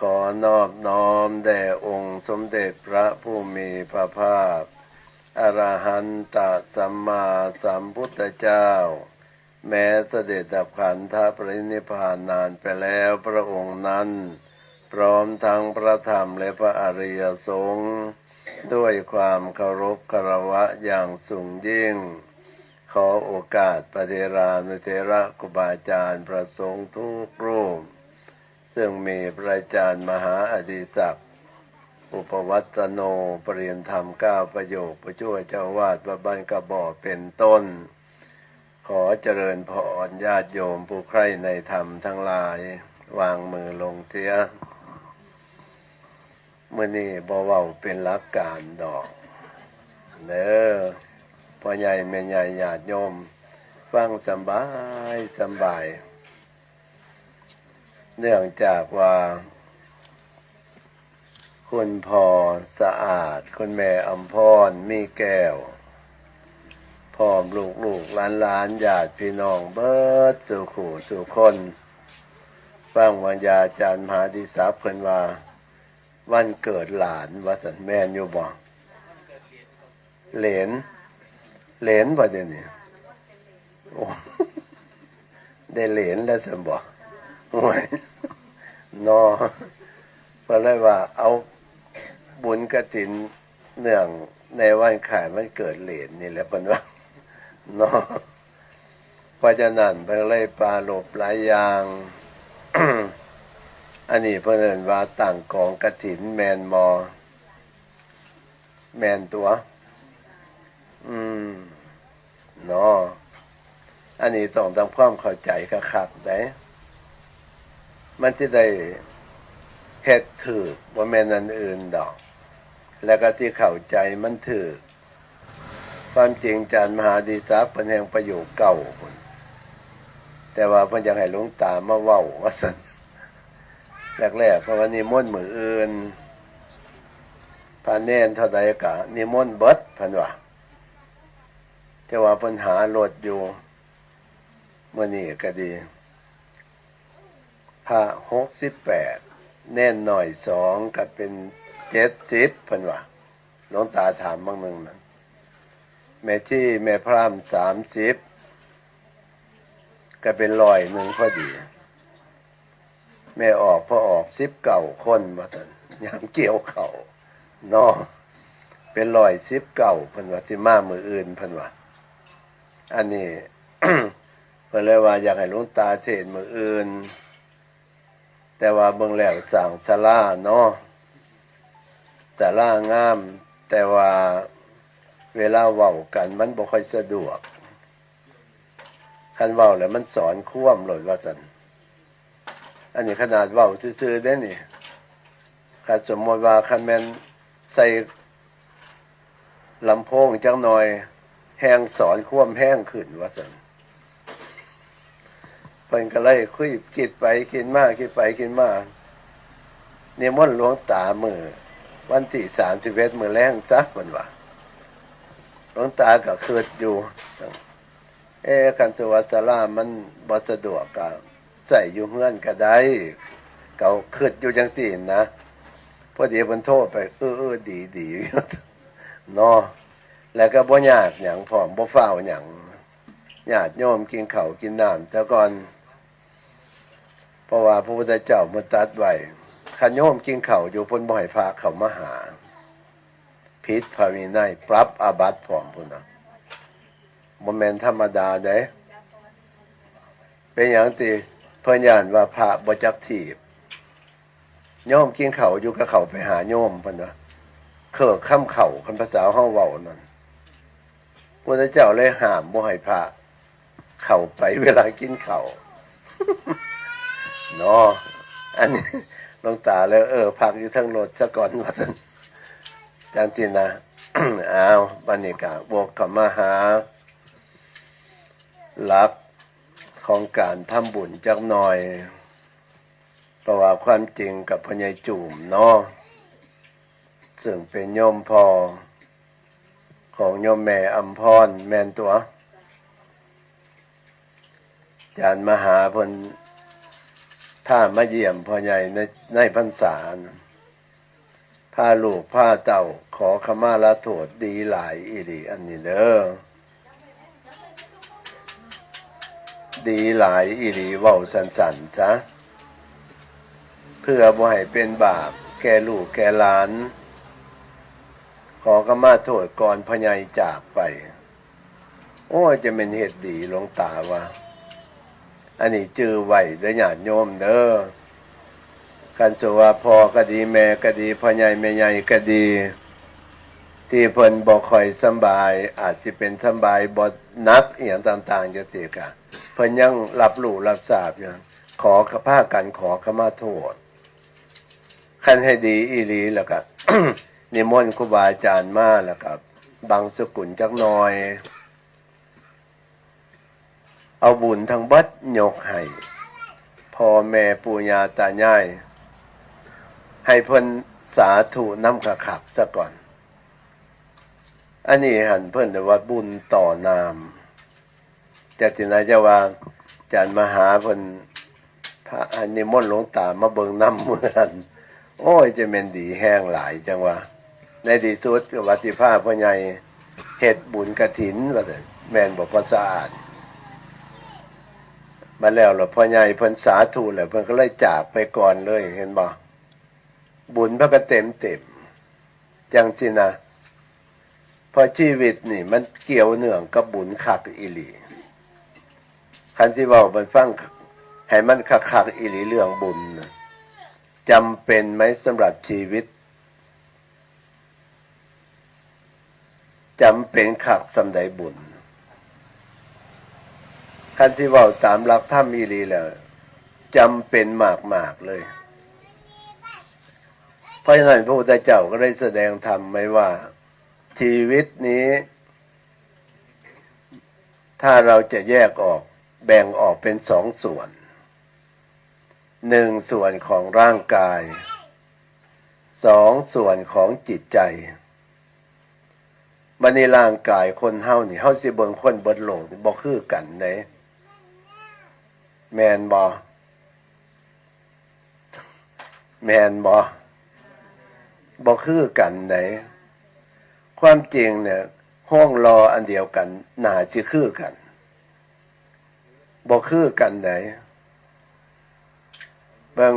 ขอนอบน้อมแด่องค์สมเด็จพระผู้มีพระภาค อรหันตสัมมาสัมพุทธเจ้า แม้เสด็จดับขันธปรินิพพานนานไปแล้วพระองค์นั้น พร้อมทั้งพระธรรมและพระอริยสงฆ์ด้วยความเคารพคารวะอย่างสูงยิ่ง ขอโอกาสปฏิรานเทระครูบาอาจารย์ประสงค์ทุกรูป ซึ่งมีพระอาจารย์มหาอดิศักดิ์อุปวัตโนปรริยนธรรมเก้าประโยคประช่วยเจ้าวาดวัดบ้านกระบอกเป็นต้น ขอเจริญพรญาติโยมผู้ใคร่ในธรรมทั้งหลาย วางมือลงเทียเมื่อนี้บ่เว้าเป็นหลักการดอกเด้อพ่อใหญ่แม่ใหญ่ญาติโยม ฟังสบายสบาย เนื่องจากว่า คุณพอสะอาด คุณแม่อมพรมีแก้วพร้อมลูกลูกหลานหลานญาติพี่น้องเบิดสู่ขู่สู่คนฟังวัญญาจารย์มหาดิสาเพิ่นว่า วันเกิดหลานวาสันแม่นอยู่บ่เหลนเหลนบ่เดี๋ยวนี้โอ้ได้เหลนแล้วสมบ่ โอ้ยนอเพราะเลยว่าเอาบุญกระถินเนื่องในวันขายมันเกิดเหลนนี่แหละเพิ่นว่าเนาะเพราะฉะนั้นเพิ่นเลยปลาหลบหลายอย่าง อันนี้เพิ่นเอิ้นว่าตั้งกองกระถินแมนมอ แมนตัว อืมเนาะอันนี้ต้องทำความเข้าใจคักๆได้ มันจะได้เฮ็ดถือว่าแม่นอันอื่นดอก แล้วก็ที่เข้าใจมันถือความจริงจารย์มหาดีทรัพย์เป็นแห่งประโยคเก่าพุ่นแต่ว่าเพิ่นอยากให้หลวงตามาเว้าว่าซั่นแรกๆเพราะว่านิมนต์มืออื่นพระเนนเท่าใดกะนิมนต์เบิดพิ่นว่าจะว่าปัญหารถอยู่เมื่อนี้ก็ดี พระหกสิบแปดแน่นหน่อยสองก็เป็นเจ็ดสิบเพิ่นว่าหลวงตาถามบางหนึ่งนั้นแม่ที่แม่พรามสามสิบก็เป็นลอยหนึ่งพอดี แม่ออกพอออกสิบเก่าคนมาตันยามเกี่ยวเขาเนาะเป็นลอยสิบเก่าเพิ่นว่าสิมามืออื่นเพิ่นว่าอันนี้เพิ่นเลยว่าอยากให้ลวงตาเทศมืออื่น แต่ว่าเบิ่งแล้วสั่งศาลาเนาะศาลางาม แต่ว่าเวลาเว้ากันมันบ่ค่อยสะดวกคันเว้าแล้วมันสอนคว่ำหล่นว่าซั่นอันนี้ขนาดเว้าซื่อๆได้นี่คันสมมติว่าคันแม่นใส่ลำโพงจังหน่อย แห้งสอนคว่ำแห้งขึ้นว่าซั่น เพิ่นก็เลยคุยคิดไปคิดมาคิดไปคิดมาเนี่ยมนหลวงตามือ วันที่สามสิบเอ็ดมือแรงซักมันว่าหลวงตาก็เคิดอยู่ เอ๊ะคันสวัสลามันบ่สะดวกก็ใส่อยู่เฮือนก็ได้เก่าเคิดอยู่จังสี่นะพอดีเพิ่นโทษไปเออเออดีดีเนาะแล้วก็บ่ยากหยังพร้อมบ่ฟ้าวหยังญาติโยมกินเขากินน้ำแต่ก่อน เพราะว่าพระพุทธเจ้ามาตัดไว้ขันโยมกินเข้าอยู่พ้นบ่อยพาเขามาหา พิษภาวินัยปรับอาบัติพร้อมพุ่นนะบ่แมนธรรมดาเด้เป็นอย่างตีเพิ่นย่านว่าพระบจักทีบโยมกินเข้าอยู่กับเขาไปหาโยมพิ่นว่าเคิกข้ามเข่าคันภาษาเฮาเว้านั่นพระเจ้าเลยห้ามบ่ให้พระ เข้าไปเวลากินเข้า เนาะอันนี้ลงตาแล้ว เออพักอยู่ทั้งรถซะก่อนว่าซั่นจังซี่นะอ้าวบัดนี้ก็บวกเข้ามาหาหลักของการทำบุญจักหน่อยเพราะว่าความจริงกับพญายจุ่มเนาะซึ่งเป็นโยมพอ ของโยมแม่อัมพรแมนตัวจารย์มหาพน ถ้ามาเยี่ยมพ่อใหญ่ในในพรรษานะพาลูกพาเต่าขอขมาละโทษดีหลายอีดีอันนี้เด้อดีหลายอีดีเว้าสันสันจ้ะเพื่อบ่ให้เป็นบาป แก่ลูกแก่หลาน ขอขมาโทษก่อนพ่อใหญ่จากไป โอ้จะเป็นเหตุดีหลวงตาว่า อันนี้จื้อไหวเด้อญาติโยมเด้อกันสว่าพอก็ดีแม่ก็ดีพ่อใหญ่แม่ใหญ่ก็ดี ที่เพิ่นบ่คอยสบาย อาจจะเป็นสบายบ่หนักอหย่างต่างๆจะสิกะเพิ่นยังรับรู้รับทราบอยู่ขอขพากันขอขมาโทษคันให้ดีอีหลีแล้วก็นิมนต์ครูบาอาจารย์มาแล้วก็บังสกุลจักหน่อย เอาบุญทั้งบัดยกให้พ่อแม่ปู่ย่าตายาย ให้เพิ่นสาธุน้ำขะขับซะก่อน อันนี้หันเพิ่นแต่ว่าบุญต่อนามจากที่นายจะว่าจารย์มหาเพิ่นพระอันนี้มนหลวงตามาเบิงน้ำเมือนโอ้ยจะเป็นดีแห้งหลายจังวะในที่สุดวัติภาพพ่อใหญ่เฮ็ดบุญกระถินว่าแต่แมนบ่พอสะอาด มาแล้วหรอพ่อใหญ่เพิ่นสาธุแหละเพิ่นก็เลยจากไปก่อนเลยเห็นบ่บุญเพิ่นก็เต็มเต็มจังสินะเพราะชีวิตนี่ มันเกี่ยวเนื่องกับบุญคักอีหลีคันที่ว้ามันฟังให้มันคักคักอีหลีเรื่องบุญนะจำเป็นไหมสำหรับชีวิตจำเป็นคักสำใดบุญ คันที่ว่าตามหลักธรรมอีหลีแล้วจำเป็นมากมากเลย เพราะฉะนั้นพระพุทธเจ้าก็ได้แสดงธรรมไว้ว่า ชีวิตนี้ ถ้าเราจะแยกออกแบ่งออกเป็นสองส่วน หนึ่งส่วนของร่างกาย สองส่วนของจิตใจมันในร่างกายคนเฮานี่เฮาสิเบิ่งคนเบิดโลกนี่บ่คือกันเด้ แมนบอแมนบอบอคือกันไหนความจริงเนี่ย ห้องรออันเดียวกันหนาจะคือกันบอคือกันไหนเบิง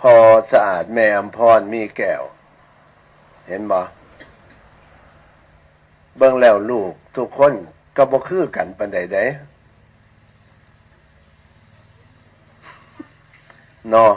พอสะอาดแม่อำพรมีแก้ว เห็นบอเบิ่งแล้วลูก ทุกคนก็บ่คือกันปันใดใเนาะ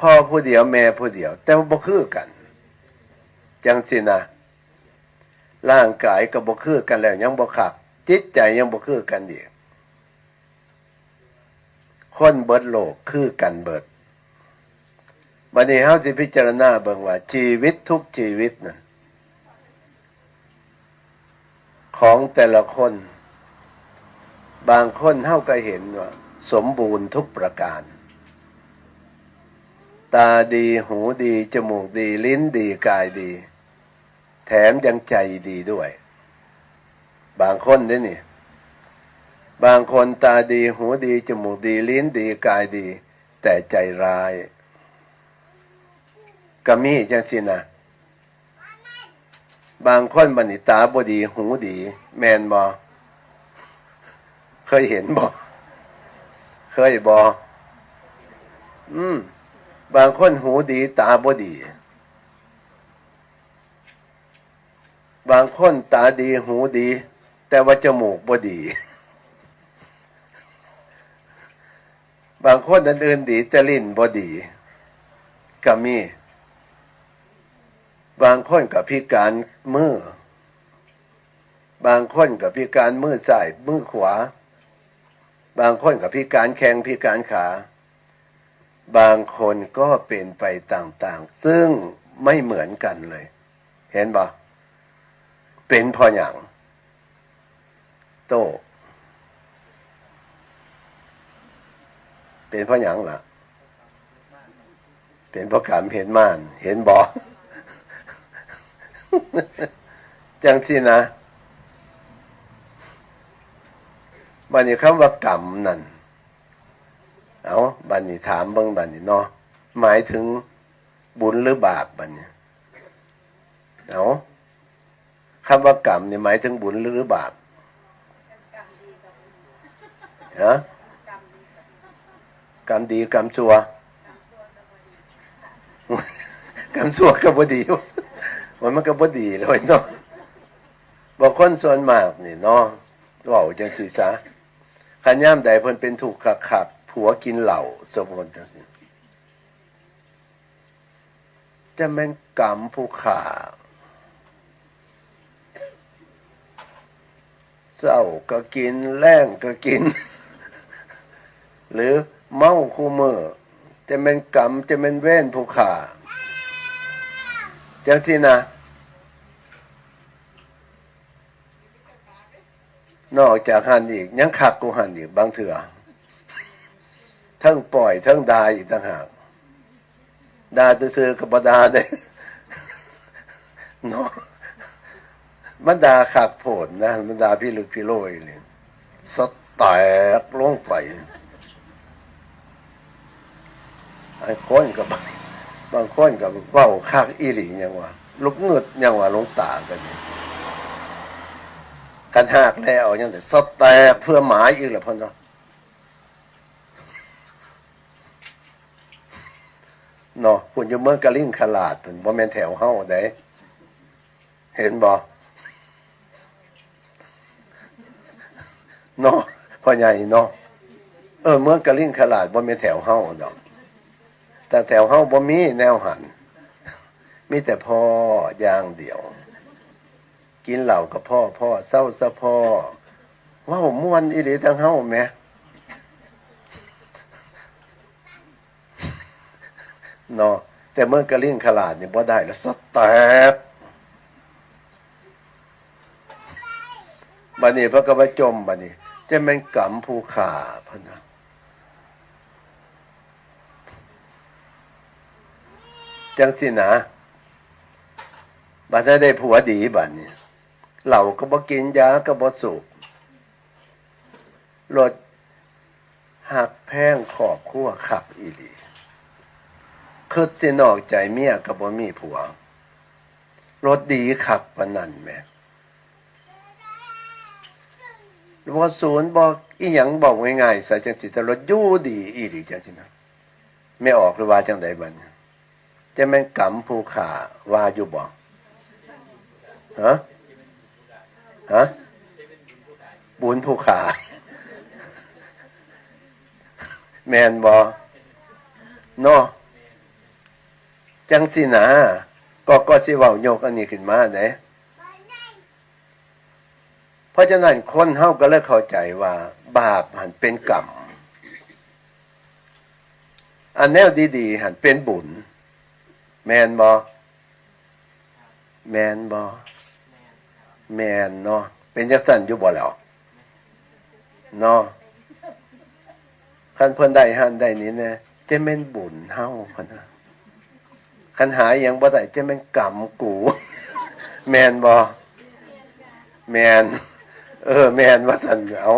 พ่อผู้เดียวแม่ผู้เดียว แต่ว่าบ่คือกัน จังสินะร่างกายก็บ่คือกันแล้ว ยังบ่คักจิตใจยังบ่คือกันอีกคนเบิดโลกคือกันเบิดบัดนี้เฮาสิพิจารณาเบิ่งว่า ชีวิตทุกชีวิตน่ะของแต่ละคน บางคนเฮาก็เห็นว่า สมบูรณ์ทุกประการ ตาดีหูดี จมูกดี ลิ้นดีกายดี แถมยังใจดีด้วย บางคนนี่นี่ บางคนตาดีหูดี จมูกดี ลิ้นดีกายดี แต่ใจร้ายก็มีจังสินะบางคนบันิตาบดี หูดี แมนบอเคยเห็นบอเคยบออืม บางคนหูดีตาบ่ดี บางคนตาดีหูดี แต่ว่าจมูกบ่ดี บางคนอันอื่นดีแต่ลิ้นบ่ดีก็มี บางคนกับพิการมือบางคนกับพิการมือซ้ายมือขวา บางคนกับพิการแข้งพิการขา บางคนก็เป็นไปต่างๆ ซึ่งไม่เหมือนกันเลย เห็นบ่เป็นพออย่าง โต เป็นพราะอย่างล่ะ เป็นพระขามเห็นม่าน เห็นบ่จังสินะวันนี้คำว่ากรรมนั่น เอาบันนี้ถามเบิ่งบันนี้เนาะหมายถึงบุญหรือบาปบันนี้เอาคำว่ากรรมนี่หมายถึงบุญหรือบาปฮะกรรมดีกรรมชั่วกรรมชั่วก็บ่ดีมันมันก็บ่ดีเลยเนาะบางคนส่วนมากนี่เนาะว้าจังซี่ซะคันยามใดเพิ่นเป็นถูกข์คัก ผัวกินเหล้าสมมุติจังซี่จะแม่นกรรมผู้ฆ่าเศร้าก็กินแรงก็กิน หรือเมาคู่มือจะเป็นกรรมจะเป็นเว้นผู้ขาจังที่นะนอกจากหันอีก ยังขักกูหันอีกบางเถื่อ ทั้งปล่อย ทั้งดาอีกต่างหากดาซื่อกับดาได้เนาะมันดาขักโผลนะมันดาพี่ลึกพี่โรยเลยสแตกลงไปไอ้คนกับบางคนกับเว้าคักอีหลียังว่าลุกเงืดยังว่าลงตากันนี่กันหากแล้วยังแต่สแตกเพื่อหมายอีกแล้วพ่นเนาะ เนาะพุ่นอยู่เมืองกะลิ่งขลาดพุ่นบ่แม่นแถวเฮาได้เห็นบ่เนาะพ่อใหญ่เนาะเออ เมืองกะลิ่งขลาดบ่แม่นแถวเฮาดอก แต่แถวเฮาบ่มีแนวหัน มีแต่พ่ออย่างเดียว กินเหล้ากับพ่อพ่อเศร้าซะพ่อว้าวม่วนอีหลีทั้งเฮาแหม เนาะแต่เมื่อกระลิ่งขลาดเนี่บ่ได้แล้วสแตกบัดนี้พระกบจมบัดนี้จะแม่นกรรมผู้ขาพะนะจังสินะบัดนั้ได้ผัวดีบัดนี้เหล่าก็บ่กินยาก็บ่สูบรถหักแพงขอบขั้วขับอีหลี คือสินอกใจเมียก็บ่มีผัว รถดีขับปนนั้นแม่บ่ศูนย์บอกอีหยังบอกง่ายๆซะจังสิแต่รถอยู่ดีอีหลีจังสินะไม่ออกหรือว่าจังไดบัดนี้จะแม่นกำผู้ขาว่าอยู่บ่ฮะฮะบุญผู้ขาแมนบ่เนาะ จังสินะก็ก็สิเว้าโยกอันนี้ขึ้นมาเด้เพราะฉะนั้นคนเฮาก็เลยเข้าใจว่า บาปหันเป็นกรรมอันแนวดีๆหันเป็นบุญ แมนบอแมนบอแมนเนาะเป็นจักสันอยู่บ่แล้วเนาะคันเพิ่นได้หันได้นี้เนี่ยจะแม่นบุญเฮาพะนะ คันหายยังบ่ได้จะแม่นกรรมกู แมนบอแมน เออ แมนว่าสันเอา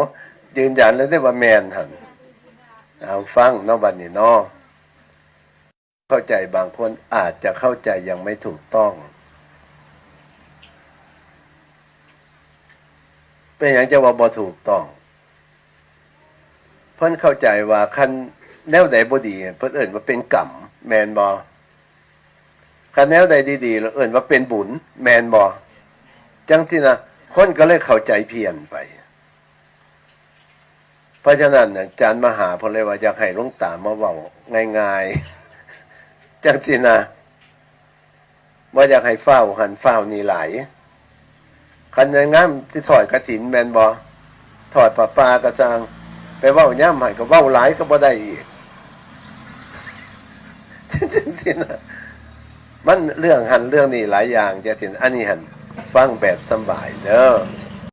ยืนยันแล้วได้ว่าแมนหันเอาฟังนาะบัดนี้นาะเข้าใจบางคนอาจจะเข้าใจยังไม่ถูกต้อง เป็นอย่างจะว่าบ่ถูกต้องเพิ่นเข้าใจว่าคันแนวใดบ่ดี เพิ่นเอิ่นว่าเป็นกรรมแมนบ่ คันแนวใดดีๆแล้วเอิ่นว่าเป็นบุญแมนบ่จังที่นะคนก็เลยเข้าใจเพี้ยนไป เพราะฉะนั้นน่ะอาจารย์มหาพิ่นเลยว่าอยากให้ลวงตามาเว้าง่ายๆ จังสินะว่าอยากให้เฝ้าหันเฝ้านี่ไหลายคันงงั้นที่ถอดกระถินแมนบอถอดปลาปลากระซังไปเว้าย่ำใหายก็เว้าหลายก็บ่ได้อีกจังสินะ มันเรื่องหันเรื่องนี้หลายอย่างจะถินอันนี้หันฟังแบบสบายเด้อ